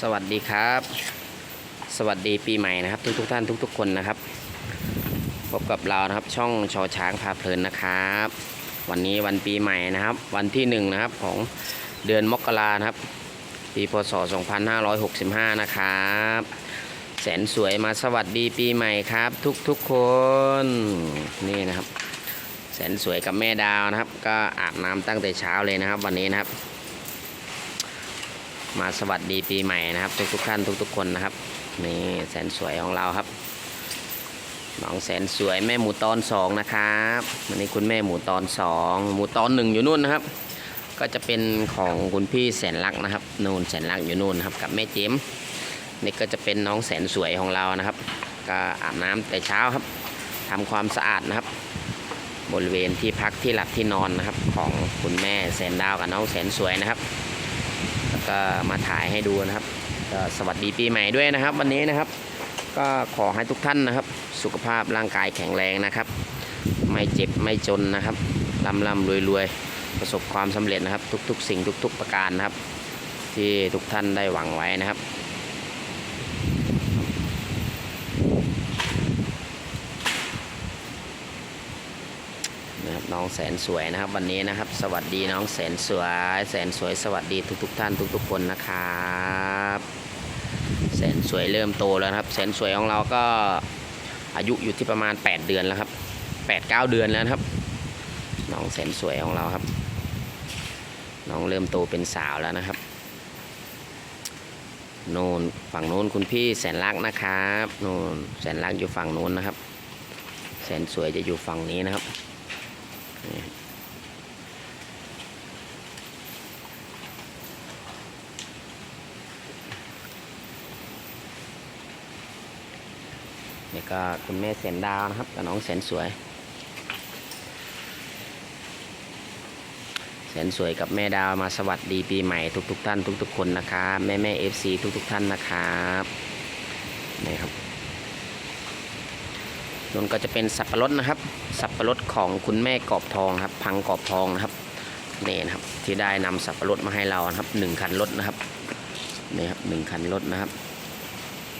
สวัสดีครับ สวัสดีปีใหม่นะครับ ทุกทุกท่านทุกทุกคนนะครับ พบกับเรานะครับช่องชอช้างพาเพลินนะครับ วันนี้วันปีใหม่นะครับ วันที่หนึ่งนะครับของเดือนมกรานะครับ ปีพศ 2565 นะครับ แสนสวยมาสวัสดีปีใหม่ครับ ทุกทุกคนนี่นะครับ แสนสวยกับแม่ดาวนะครับ ก็อาบน้ำตั้งแต่เช้าเลยนะครับ วันนี้นะครับ มาสวัสดีปีใหม่นะครับ ทุกทุกๆท่านทุกๆคนนะครับนี่แสนสวยของเราครับน้องแสนสวยแม่หมูตอนสองนะครับวันนี้คุณแม่หมูตอนสองหมูตอนหนึ่งอยู่นู่นนะครับ ก็จะเป็นของคุณพี่แสนรักนะครับนู่นแสนรักอยู่นู่นนะครับกับแม่เจมส์นี่ก็จะเป็นน้องแสนสวยของเรานะครับ ก็อาบน้ำแต่เช้าครับทำความสะอาดนะครับ บริเวณที่พักที่หลับที่นอนนะครับ ของคุณแม่แสนดาวกับน้องแสนสวยนะครับ ก็มาถ่ายให้ดูนะครับสวัสดีปีใหม่ด้วยนะครับ วันนี้นะครับ ก็ขอให้ทุกท่านนะครับ สุขภาพร่างกายแข็งแรงนะครับ ไม่เจ็บไม่จนนะครับร่ำร่ำรวยรวยประสบความสำเร็จนะครับ ทุก ๆ สิ่งทุก ๆ ประการนะครับ ที่ทุกท่านได้หวังไว้นะครับ น้องแสนสวยนะครับ วันนี้นะครับ สวัสดีน้องแสนสวย แสนสวยสวัสดีทุกๆท่านทุกๆคนนะครับ แสนสวยเริ่มโตแล้วครับ แสนสวยของเราก็อายุอยู่ที่ประมาณ 8 เดือนแล้วครับ8 9 เดือนแล้วครับ น้องแสนสวยของเราครับ น้องเริ่มโตเป็นสาวแล้วนะครับโน่นฝั่งโน้นคุณพี่แสนรักนะครับโน่นแสนรักอยู่ฝั่งโน้นนะครับ แสนสวยจะอยู่ฝั่งนี้นะครับ นี่ก็คุณแม่แสนดาวนะครับกับน้องแสนสวยแสนสวยกับแม่ดาวมาสวัสดีปีใหม่ทุกๆทท่านทุกๆคนนะครับแม่แม่เอฟซีทุกๆท่านนะครับนี่ครับ นนก็จะเป็นสับปะรดนะครับ สับปะรดของคุณแม่กอบทองครับ พังกอบทองนะครับนี่นะครับที่ได้นำสับปะรดมาให้เรานะครับหนึ่งคันรถนะครับนี่ครับหนึ่งคันรถนะครับ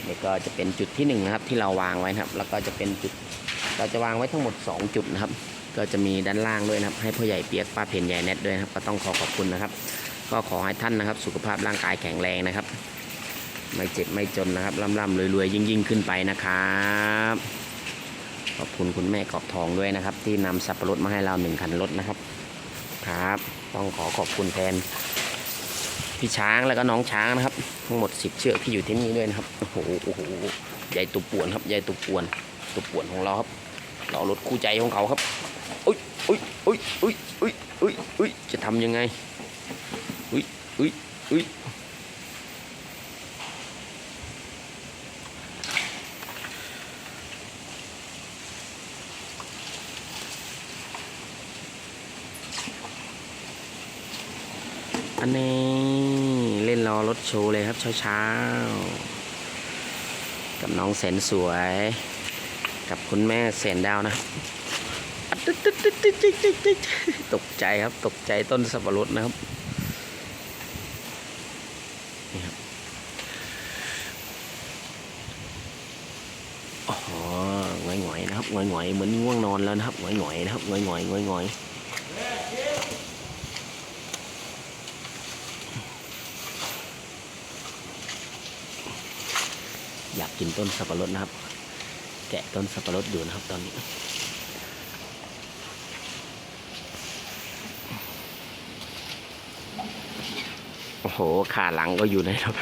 นี่ก็จะเป็นจุดที่1นงนะครับที่เราวางไว้นะครับ แล้วก็จะเป็นจุดเราจะวางไว้ทั้งหมด 2 จุดนะครับ ก็จะมีด้านล่างด้วยนะครับ ให้พ่อใหญ่เปียกป้าเพนใหญ่แนทด้วยนะครับ ก็ต้องขอขอบคุณนะครับ ก็ขอให้ท่านนะครับ สุขภาพร่างกายแข็งแรงนะครับ ไม่เจ็บไม่จนนะครับร่ำร่ำรวยรวยยิ่งยิ่งขึ้นไปนะครับ ขอบคุณคุณแม่กอบทองด้วยนะครับ ที่นำสับปะรดมาให้เราหนึ่งคันรถนะครับ ครับ ต้องขอขอบคุณแทนพี่ช้างแล้วก็น้องช้างนะครับ ทั้งหมดสิบเชือกที่อยู่ที่นี่ด้วยนะครับโอ้โหโอ้โหใหญ่ตุป่วนครับใหญ่ตุป่วนตุป่วนของเราครับเรารถคู่ใจของเขาครับอุ้ยอุ้ยอุ้ยอุ้ยอุ้ยอุ้ยอุ้ยจะทำยังไงอุ้ยอุ้ยอุ้ย อันนี้เล่นรอรถโชว์เลยครับเช้าๆ กับน้องแสนสวย กับคุณแม่แสนดาวนะ ตกใจครับตกใจต้นสับปะรดนะครับนี่ครับอ๋อหงอยหงอยๆนะครับหงอยหงอยๆเหมือนง่วงนอนแล้วนะครับหงอยหงอยๆนะครับหงอยหงอยหงอยหงอยอยา กินต้นสับปะรดนะครับ แกะต้นสับปะรดอยู่นะครับ ตอนนี้ โอ้โหขาหลังก็อยู่นะครับ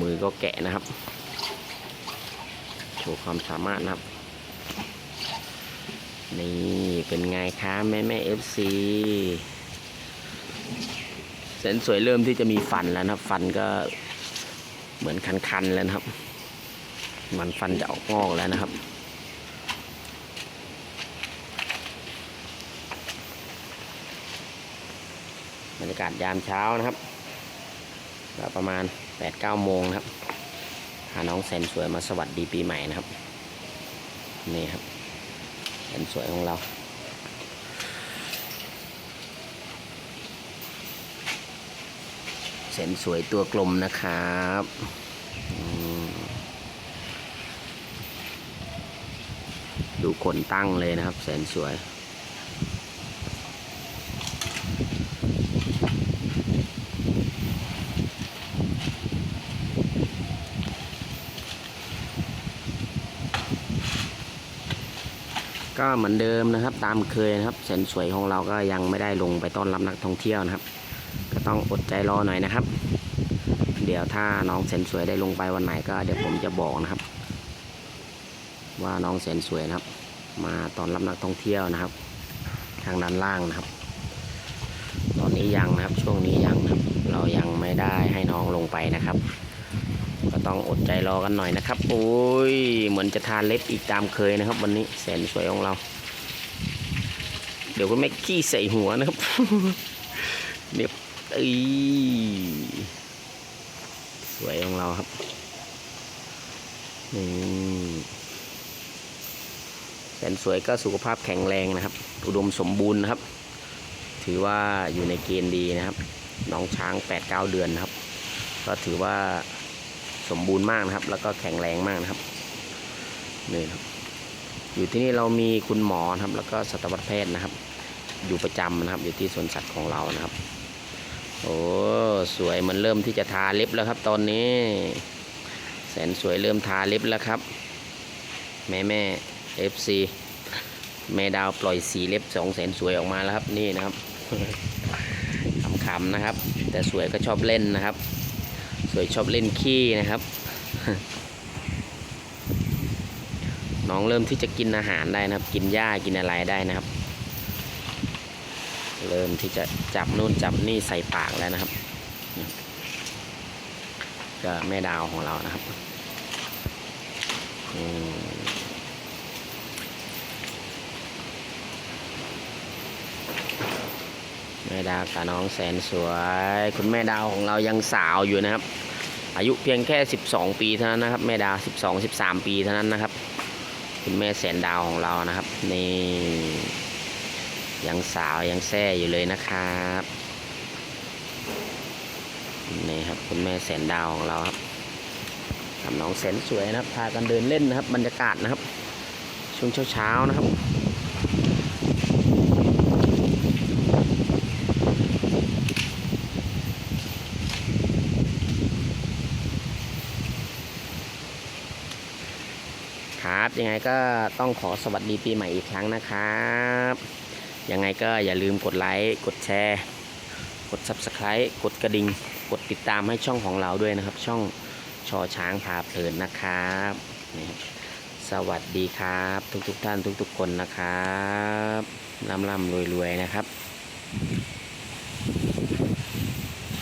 มือก็แกะนะครับ โชว์ความสามารถนะครับ นี่เป็นไงคะแม่แม่เอฟซีเส้นสวยเริ่มที่จะมีฟันแล้วนะครับ ฟันก็เหมือนคันๆแล้วนะครับ มันฟันจะออกงอกแล้วนะครับ บรรยากาศยามเช้านะครับประมาณ8ปดเก้าโมงนะครับพาน้องแสนสวยมาสวัสดีปีใหม่นะครับ นี่ครับแสนสวยของเราแสนสวยตัวกลมนะครับอืม ดูขนตั้งเลยนะครับ แสนสวย ก็เหมือนเดิมนะครับ ตามเคยนะครับ แสนสวยของเราก็ยังไม่ได้ลงไปต้อนรับนักท่องเที่ยวนะครับ ก็ต้องอดใจรอหน่อยนะครับ เดี๋ยวถ้าน้องแสนสวยได้ลงไปวันไหนก็เดี๋ยวผมจะบอกนะครับ ว่าน้องแสนสวยนะครับ มาตอนรับนักท่องเที่ยวนะครับ ทางด้านล่างนะครับ ตอนนี้ยังนะครับช่วงนี้ยังนะครับ เรายังไม่ได้ให้น้องลงไปนะครับ ก็ต้องอดใจรอกันหน่อยนะครับโอ้ยเหมือนจะทานเล็บอีกตามเคยนะครับ วันนี้แสนสวยของเรา เดี๋ยวก็แม่ขี้ใส่หัวนะครับเดี๋ยวเอ้ยสวยของเราครับ นี่ แสนสวยก็สุขภาพแข็งแรงนะครับ อุดมสมบูรณ์นะครับ ถือว่าอยู่ในเกณฑ์ดีนะครับ น้องช้าง 8-9 เดือนนะครับ ก็ถือว่าสมบูรณ์มากนะครับ แล้วก็แข็งแรงมากนะครับนี่ครับ อยู่ที่นี่เรามีคุณหมอนะครับ แล้วก็สัตวแพทย์นะครับ อยู่ประจำนะครับ อยู่ที่สวนสัตว์ของเรานะครับ โอ้สวยมันเริ่มที่จะทาเล็บแล้วครับ ตอนนี้ แสนสวยเริ่มทาเล็บแล้วครับ แม่แม่ เอฟซีแม่ดาวปล่อยสีเล็บสองแสนสวยออกมาแล้วครับนี่นะครับขำๆนะครับ แต่สวยก็ชอบเล่นนะครับ สวยชอบเล่นขี้นะครับ น้องเริ่มที่จะกินอาหารได้นะครับ กินหญ้ากินอะไรได้นะครับ เริ่มที่จะจับนู่นจับนี่ใส่ปากแล้วนะครับก็แม่ดาวของเรานะครับ อืม ม่ดาวกับน้องแสนสวย คุณแม่ดาวของเรายังสาวอยู่นะครับ อายุเพียงแค่ 12 ปีเท่านั้นนะครับ แม่ดาว 12 13 ปีเท่านั้นนะครับ คุณแม่แสนดาวของเรานะครับ นี่ ยังสาวยังแซ่อยู่เลยนะครับนี่ครับคุณแม่แสนดาวของเราครับกับน้องแสนสวยนะครับพากันเดินเล่นนะครับ บรรยากาศนะครับช่วงเช้าๆนะครับ ครับ ยังไงก็ต้องขอสวัสดีปีใหม่อีกครั้งนะครับ ยังไงก็อย่าลืมกดไลค์ กดแชร์ กด Subscribe กดกระดิ่ง กดติดตามให้ช่องของเราด้วยนะครับ ช่องชอช้างพาเพลินนะครับนี่ครับสวัสดีครับ ทุกๆทท่านทุกๆคนนะครับร่ำร่ำรวยๆนะครับ